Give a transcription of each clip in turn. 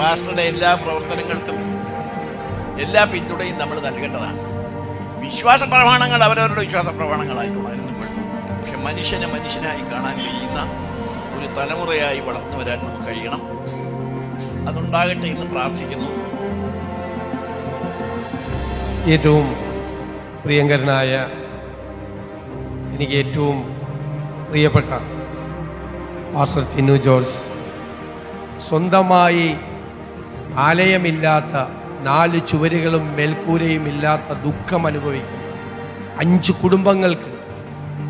പാസ്റ്ററുടെ എല്ലാ പ്രവർത്തനങ്ങൾക്കും എല്ലാ പിന്തുണയും നമ്മൾ നൽകേണ്ടതാണ്. വിശ്വാസ പ്രമാണങ്ങൾ അവരവരുടെ വിശ്വാസ പ്രമാണങ്ങളായിക്കോളാം അതിനൊന്നും പക്ഷെ മനുഷ്യനെ മനുഷ്യനായി കാണാൻ കഴിയുന്ന ഒരു തലമുറയായി വളർന്നു വരാൻ നമുക്ക് കഴിയണം. അതുണ്ടാകട്ടെ എന്ന് പ്രാർത്ഥിക്കുന്നു. ഏറ്റവും പ്രിയങ്കരനായ എനിക്ക് ഏറ്റവും പ്രിയപ്പെട്ട പാസ്റ്റർ തിന്നു ജോർജ് സ്വന്തമായി ആലയമില്ലാത്ത നാല് ചുവരുകളും മേൽക്കൂരയും ഇല്ലാത്ത ദുഃഖം അനുഭവിക്കുന്ന. അഞ്ച് കുടുംബങ്ങൾക്ക്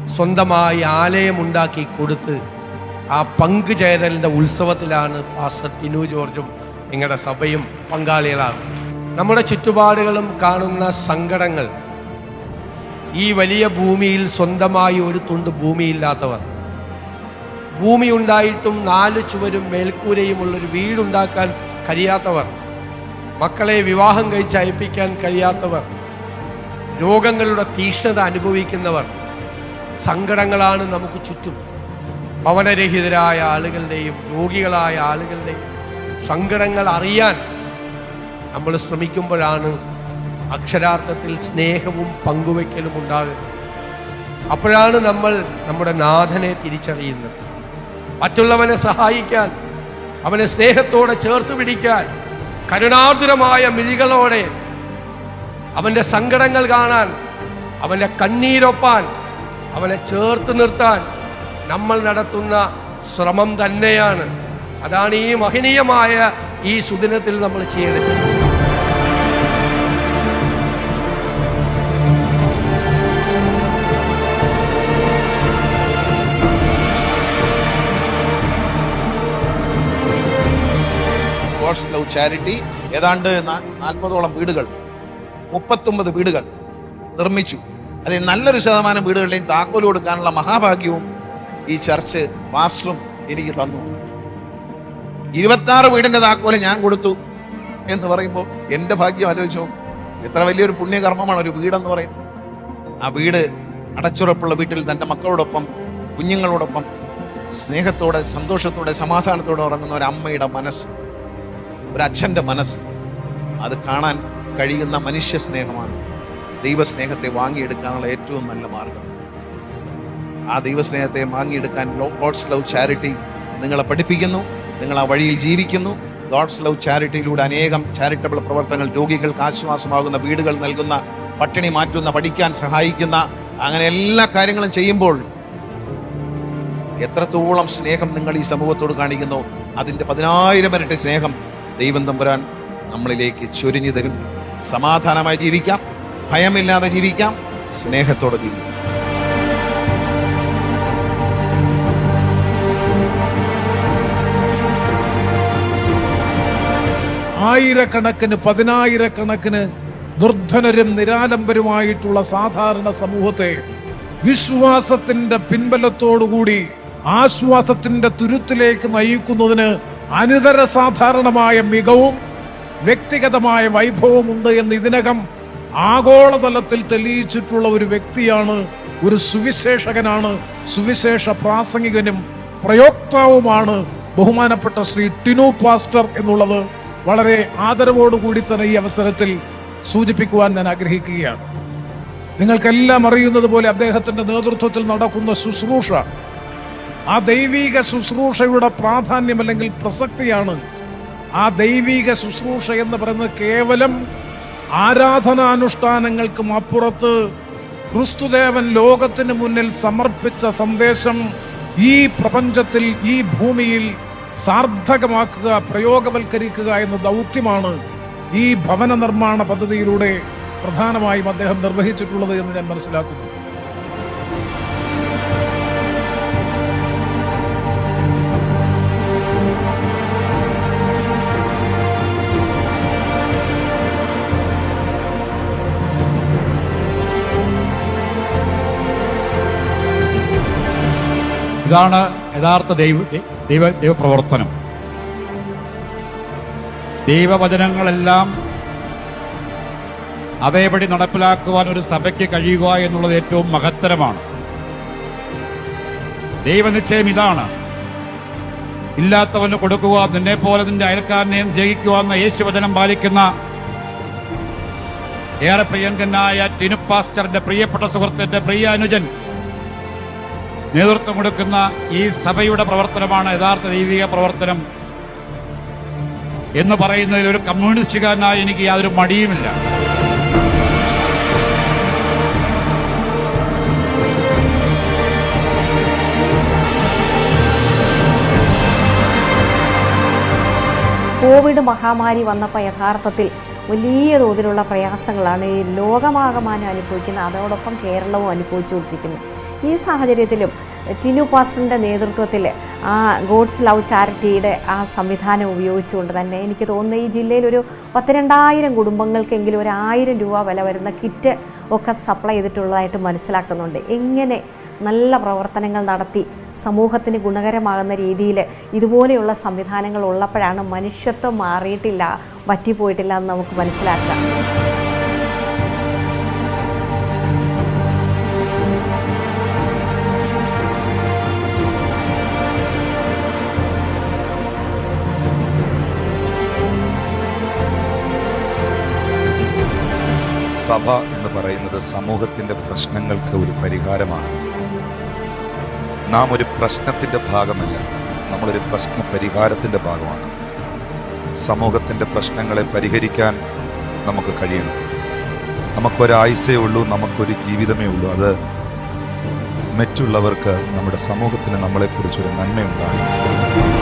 സ്വന്തമായി ആലയമുണ്ടാക്കി കൊടുത്ത് ആ പങ്ക് പങ്കുചേരലിന്റെ ഉത്സവത്തിലാണ് പാസ്റ്റർ ടിനു ജോർജും നിങ്ങളുടെ സഭയും പങ്കാളികളാകും നമ്മുടെ ചുറ്റുപാടുകളും കാണുന്ന സങ്കടങ്ങൾ ഈ വലിയ ഭൂമിയിൽ സ്വന്തമായി ഒരു തുണ്ട് ഭൂമിയില്ലാത്തവർ. ഭൂമി ഉണ്ടായിട്ടും നാല് ചുവരും മേൽക്കൂരയുമുള്ളൊരു വീടുണ്ടാക്കാൻ കഴിയാത്തവർ. മക്കളെ വിവാഹം കഴിച്ച് അയപ്പിക്കാൻ കഴിയാത്തവർ. രോഗങ്ങളുടെ തീക്ഷ്ണത അനുഭവിക്കുന്നവർ. സങ്കടങ്ങളാണ് നമുക്ക് ചുറ്റും. ഭവനരഹിതരായ ആളുകളുടെയും രോഗികളായ ആളുകളുടെയും സങ്കടങ്ങൾ അറിയാൻ നമ്മൾ ശ്രമിക്കുമ്പോഴാണ് അക്ഷരാർത്ഥത്തിൽ സ്നേഹവും പങ്കുവയ്ക്കലും ഉണ്ടാകുന്നത്. അപ്പോഴാണ് നമ്മൾ നമ്മുടെ നാഥനെ തിരിച്ചറിയുന്നത്. മറ്റുള്ളവനെ സഹായിക്കാൻ അവനെ സ്നേഹത്തോടെ ചേർത്ത് പിടിക്കാൻ കരുണാർദ്രമായ മിഴികളോടെ അവന്റെ സങ്കടങ്ങൾ കാണാൻ അവന്റെ കണ്ണീരൊപ്പാൻ അവനെ ചേർത്ത് നിർത്താൻ നമ്മൾ നടത്തുന്ന ശ്രമം തന്നെയാണ്. അതാണ് ഈ മഹനീയമായ ഈ സുദിനത്തിൽ നമ്മൾ ചെയ്യേണ്ടത്. ഗോഡ്സ് ലവ് ചാരിറ്റി ഏതാണ്ട് നാൽപ്പതോളം വീടുകൾ മുപ്പത്തൊമ്പത് വീടുകൾ നിർമ്മിച്ചു. അതിൽ നല്ലൊരു ശതമാനം വീടുകളിലേയും താക്കോൽ കൊടുക്കാനുള്ള മഹാഭാഗ്യവും ഈ ചർച്ച് മാസ്റ്ററും എനിക്ക് തന്നു. ഇരുപത്താറ് വീടിന്റെ താക്കോൽ ഞാൻ കൊടുത്തു എന്ന് പറയുമ്പോൾ എന്റെ ഭാഗ്യം ആലോചിച്ചോ. എത്ര വലിയൊരു പുണ്യകർമ്മമാണ് ഒരു വീടെന്ന് പറയുന്നത്. ആ വീട് അടച്ചുറപ്പുള്ള വീട്ടിൽ തന്റെ മക്കളോടൊപ്പം കുഞ്ഞുങ്ങളോടൊപ്പം സ്നേഹത്തോടെ സന്തോഷത്തോടെ സമാധാനത്തോടെ ഉറങ്ങുന്ന ഒരു അമ്മയുടെ മനസ്സ് ഒരു അച്ഛന്റെ മനസ്സ്. അത് കാണാൻ കഴിയുന്ന മനുഷ്യ സ്നേഹമാണ്. ദൈവസ്നേഹത്തെ വാങ്ങിയെടുക്കാനുള്ള ഏറ്റവും നല്ല മാർഗം. ആ ദൈവസ്നേഹത്തെ വാങ്ങിയെടുക്കാൻ ഗോഡ്സ് ലവ് ചാരിറ്റി നിങ്ങളെ പഠിപ്പിക്കുന്നു നിങ്ങൾ ആ വഴിയിൽ ജീവിക്കുന്നു. ഗോഡ്സ് ലവ് ചാരിറ്റിയിലൂടെ അനേകം ചാരിറ്റബിൾ പ്രവർത്തനങ്ങൾ രോഗികൾക്ക് ആശ്വാസമാകുന്ന വീടുകൾ നൽകുന്ന പട്ടിണി മാറ്റുന്ന പഠിക്കാൻ സഹായിക്കുന്ന അങ്ങനെ എല്ലാ കാര്യങ്ങളും ചെയ്യുമ്പോൾ എത്രത്തോളം സ്നേഹം നിങ്ങൾ ഈ സമൂഹത്തോട് കാണിക്കുന്നു അതിന്റെ പതിനായിരം ഇരട്ടി സ്നേഹം ദൈവം തമ്പുരാൻ നമ്മളിലേക്ക് ചൊരിഞ്ഞു തരും. സമാധാനമായി ജീവിക്കാം. ഭയമില്ലാതെ ജീവിക്കാം. സ്നേഹത്തോടെ ജീവിക്കാം. ആയിരക്കണക്കിന് പതിനായിരക്കണക്കിന് നിർധനരും നിരാലംബരുമായിട്ടുള്ള സാധാരണ സമൂഹത്തെ വിശ്വാസത്തിന്റെ പിൻബലത്തോടുകൂടി ആശ്വാസത്തിന്റെ തുരുത്തിലേക്ക് നയിക്കുന്നതിന് അനിതര സാധാരണമായ മികവും വ്യക്തിഗതമായ വൈഭവവും ഉണ്ട് എന്ന് ഇതിനകം ആഗോളതലത്തിൽ തെളിയിച്ചിട്ടുള്ള ഒരു വ്യക്തിയാണ് ഒരു സുവിശേഷകനാണ് സുവിശേഷ പ്രാസംഗികനും പ്രയോക്താവുമാണ് ബഹുമാനപ്പെട്ട ശ്രീ ടിനു പാസ്റ്റർ എന്നുള്ളത് വളരെ ആദരവോടുകൂടി തന്നെ ഈ അവസരത്തിൽ സൂചിപ്പിക്കുവാൻ ഞാൻ ആഗ്രഹിക്കുകയാണ്. നിങ്ങൾക്കെല്ലാം അറിയുന്നത് പോലെ അദ്ദേഹത്തിന്റെ നേതൃത്വത്തിൽ നടക്കുന്ന ശുശ്രൂഷ ആ ദൈവീക ശുശ്രൂഷയുടെ പ്രാധാന്യം അല്ലെങ്കിൽ പ്രസക്തിയാണ്. ആ ദൈവീക ശുശ്രൂഷ എന്ന് പറയുന്നത് കേവലം ആരാധനാനുഷ്ഠാനങ്ങൾക്കും അപ്പുറത്ത് ക്രിസ്തുദേവൻ ലോകത്തിന് മുന്നിൽ സമർപ്പിച്ച സന്ദേശം ഈ പ്രപഞ്ചത്തിൽ ഈ ഭൂമിയിൽ സാർത്ഥകമാക്കുക പ്രയോഗവൽക്കരിക്കുക എന്ന ദൗത്യമാണ് ഈ ഭവന നിർമ്മാണ പദ്ധതിയിലൂടെ പ്രധാനമായും അദ്ദേഹം നിർവഹിച്ചിട്ടുള്ളത് എന്ന് ഞാൻ മനസ്സിലാക്കുന്നു. ഇതാണ് യഥാർത്ഥ ദൈവ ദൈവ ദൈവപ്രവർത്തനം. ദൈവവചനങ്ങളെല്ലാം അതേപടി നടപ്പിലാക്കുവാൻ ഒരു സഭയ്ക്ക് കഴിയുക എന്നുള്ളത് ഏറ്റവും മഹത്തരമാണ്. ദൈവനിശ്ചയം ഇതാണ്. ഇല്ലാത്തവന് കൊടുക്കുക നിന്നെ പോലെ നിന്റെ അയൽക്കാരനെയും ജയിക്കുക എന്ന യേശുവചനം പാലിക്കുന്ന ഏറെ പ്രിയങ്കനായ ടിനു പാസ്റ്ററിന്റെ പ്രിയപ്പെട്ട സുഹൃത്തിന്റെ പ്രിയ അനുജൻ നേതൃത്വം കൊടുക്കുന്ന ഈ സഭയുടെ പ്രവർത്തനമാണ് യഥാർത്ഥ ദൈവിക പ്രവർത്തനം എന്ന് പറയുന്നതിൽ ഒരു കമ്മ്യൂണിസ്റ്റുകാരനായി എനിക്ക് യാതൊരു മടിയുമില്ല. കോവിഡ് മഹാമാരി വന്നപ്പോൾ യഥാർത്ഥത്തിൽ വലിയ തോതിലുള്ള പ്രയാസങ്ങളാണ് ഈ ലോകമാകമാനം അനുഭവിക്കുന്നത്. അതോടൊപ്പം കേരളവും അനുഭവിച്ചുകൊണ്ടിരിക്കുന്നത് ഈ സാഹചര്യത്തിലും ടിനു പാസ്റ്ററിന്റെ നേതൃത്വത്തിൽ ആ ഗോഡ്സ് ലവ് ചാരിറ്റിയുടെ ആ സംവിധാനം ഉപയോഗിച്ചുകൊണ്ട് തന്നെ എനിക്ക് തോന്നുന്നു ഈ ജില്ലയിൽ ഒരു പത്തിരണ്ടായിരം കുടുംബങ്ങൾക്കെങ്കിലും ഒരു ആയിരം രൂപ വില വരുന്ന കിറ്റ് ഒക്കെ സപ്ലൈ ചെയ്തിട്ടുള്ളതായിട്ട് മനസ്സിലാക്കുന്നുണ്ട്. എങ്ങനെ നല്ല പ്രവർത്തനങ്ങൾ നടത്തി സമൂഹത്തിന് ഗുണകരമാകുന്ന രീതിയിൽ ഇതുപോലെയുള്ള സംവിധാനങ്ങൾ ഉള്ളപ്പോഴാണ് മനുഷ്യത്വം മാറിയിട്ടില്ല പറ്റിപ്പോയിട്ടില്ല എന്ന് നമുക്ക് മനസ്സിലാക്കാം. സഭ എന്ന് പറയുന്നത് സമൂഹത്തിന്റെ പ്രശ്നങ്ങൾക്ക് ഒരു പരിഹാരമാണ്. നാം ഒരു പ്രശ്നത്തിന്റെ ഭാഗമല്ല നമ്മളൊരു പ്രശ്ന പരിഹാരത്തിന്റെ ഭാഗമാണ്. സമൂഹത്തിന്റെ പ്രശ്നങ്ങളെ പരിഹരിക്കാൻ നമുക്ക് കഴിയണം. നമുക്കൊരായുസേ ഉള്ളൂ നമുക്കൊരു ജീവിതമേ ഉള്ളൂ. അത് മറ്റുള്ളവർക്ക് നമ്മുടെ സമൂഹത്തിന് നമ്മളെക്കുറിച്ചൊരു നന്മയുണ്ടാകും